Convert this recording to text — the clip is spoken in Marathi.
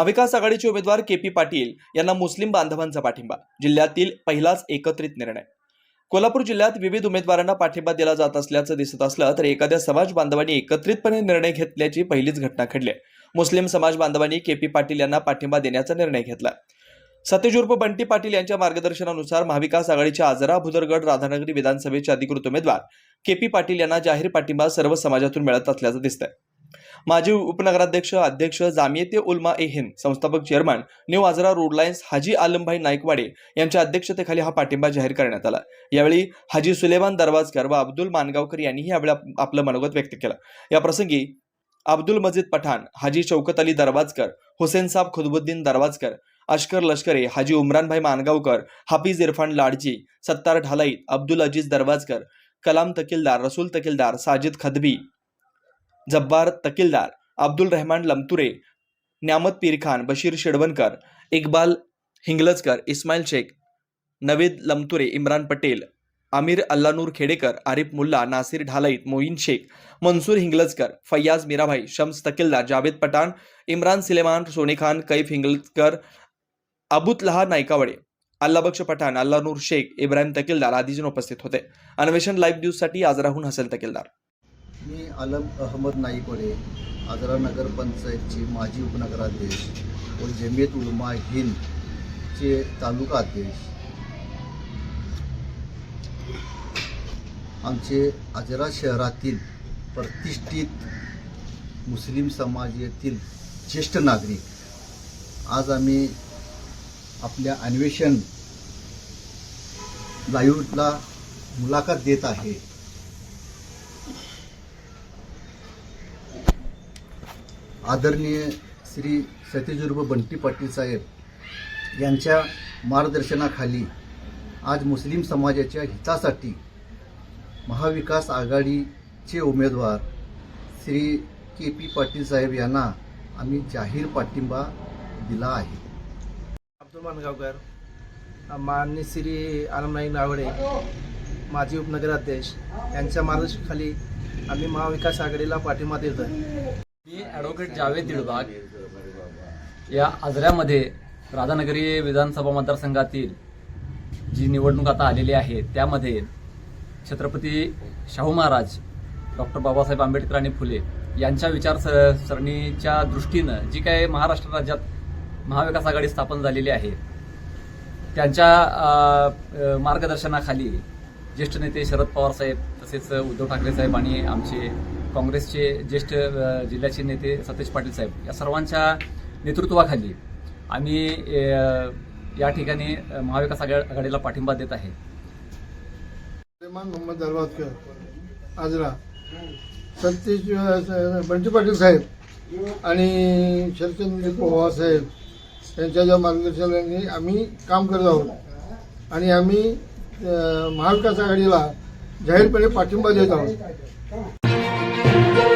महाविकास आघाडीचे उमेदवार के पी पाटील यांना मुस्लिम बांधवांचा पाठिंबा जिल्ह्यातील पहिलाच एकत्रित निर्णय. कोल्हापूर जिल्ह्यात विविध उमेदवारांना पाठिंबा दिला जात असल्याचं दिसत असलं तर एखाद्या समाज बांधवांनी एकत्रितपणे निर्णय घेतल्याची पहिलीच घटना घडली आहे. मुस्लिम समाज बांधवांनी के पी पाटील यांना पाठिंबा देण्याचा निर्णय घेतला. सतेज बंटी पाटील यांच्या मार्गदर्शनानुसार महाविकास आघाडीच्या आजरा भुदरगड राधानगरी विधानसभेचे अधिकृत उमेदवार के पी पाटील यांना जाहीर पाठिंबा सर्व समाजातून मिळत असल्याचं दिसतंय. माजी उपनगराध्यक्ष अध्यक्ष जामियते उलमा ए हिंद संस्थापक chairman new Ajara road lines Haji Alambhai Naikwade यांच्या अध्यक्षतेखाली हा पाठिंबा जाहीर करण्यात आला. यावेळी हाजी सुलेमान दरवाजकर व अब्दुल मानगावकर यांनीही यावेळी आपलं मनोगत व्यक्त केलं. या प्रसंगी अब्दुल मजीद पठाण हाजी शौकत अली दरवाजकर हुसेन साब खुदबुद्दीन दरवाजकर अश्कर लष्करे हाजी उमरानभाई मानगावकर हाफिज इरफान लाडजी सत्तार ढालाई अब्दुल अजीज दरवाजकर कलाम तकीलदार रसूल तकीलदार साजिद खदबी जब्बार तकीलदार अब्दुल रहमान लमतुरे न्यामत पीरखान बशीर शेडवणकर इकबाल हिंगलजकर इस्माईल शेख नवेद लमतुरे इम्रान पटेल आमिर अल्लानूर खेडेकर आरिफ मुल्ला नासिर ढालाईत मोईन शेख मनसूर हिंगलजकर फैयाज मीराभाई शम्स तकीलदार जावेद पठाण इम्रान सिलेमान सोनेखान कैफ हिंगलजकर अबुतलहा नायकावडे अल्लाबक्ष पठाण अल्लानूर शेख इब्राहिम तकीलदार आदीजण उपस्थित होते. अन्वेषण लाईव्ह न्यूजसाठी आजराहून हसेल तकीलदार. आलम अहमद नाईकवडे आजरा नगर पंचायतचे माजी उपनगराध्यक्ष व जमियत उलमा हिंदचे तालुका अध्यक्ष. आमचे आजरा शहरातील प्रतिष्ठित मुस्लिम समाजातील ज्येष्ठ नागरिक आज आम्ही आपल्या अन्वेषण लाईव्हला मुलाखत देत आहे. आदरणीय श्री सतीजुर्ब बंटी पाटील साहेब यांच्या मार्गदर्शनाखाली आज मुस्लिम समाजाच्या हितासाठी महाविकास आघाडीचे उमेदवार श्री के पी पाटील साहेब यांना आम्ही जाहीर पाठिंबा दिला आहे. अब्दुल मानगावकर माननीय श्री आलमनाई नावडे माजी उपनगराध्यक्ष यांच्या मार्गदर्शनाखाली आम्ही महाविकास आघाडीला पाठिंबा देतो मी ॲडव्होकेट जावेद दिडबाग या आजऱ्यामध्ये राधानगरी विधानसभा मतदारसंघातील जी निवडणूक आता आलेली आहे त्यामध्ये छत्रपती शाहू महाराज डॉक्टर बाबासाहेब आंबेडकर आणि फुले यांच्या विचारसरणीच्या दृष्टीनं जी काय महाराष्ट्र राज्यात महाविकास आघाडी स्थापन झालेली आहे त्यांच्या मार्गदर्शनाखाली ज्येष्ठ नेते शरद पवार साहेब तसेच उद्धव ठाकरे साहेब आणि आमचे काँग्रेसचे ज्येष्ठ जिल्ह्याचे नेते सतेज पाटील साहेब या सर्वांच्या नेतृत्वाखाली आम्ही या ठिकाणी महाविकास आघाडीला पाठिंबा देत आहे. मोहम्मद दरवाजकर आजरा सतीश बंटी पाटील साहेब आणि शरदचंद्र पवार साहेब यांच्या ज्या मार्गदर्शनाने आम्ही काम करत आहोत आणि आम्ही महाविकास आघाडीला जाहीरपणे पाठिंबा देत आहोत. Thank you.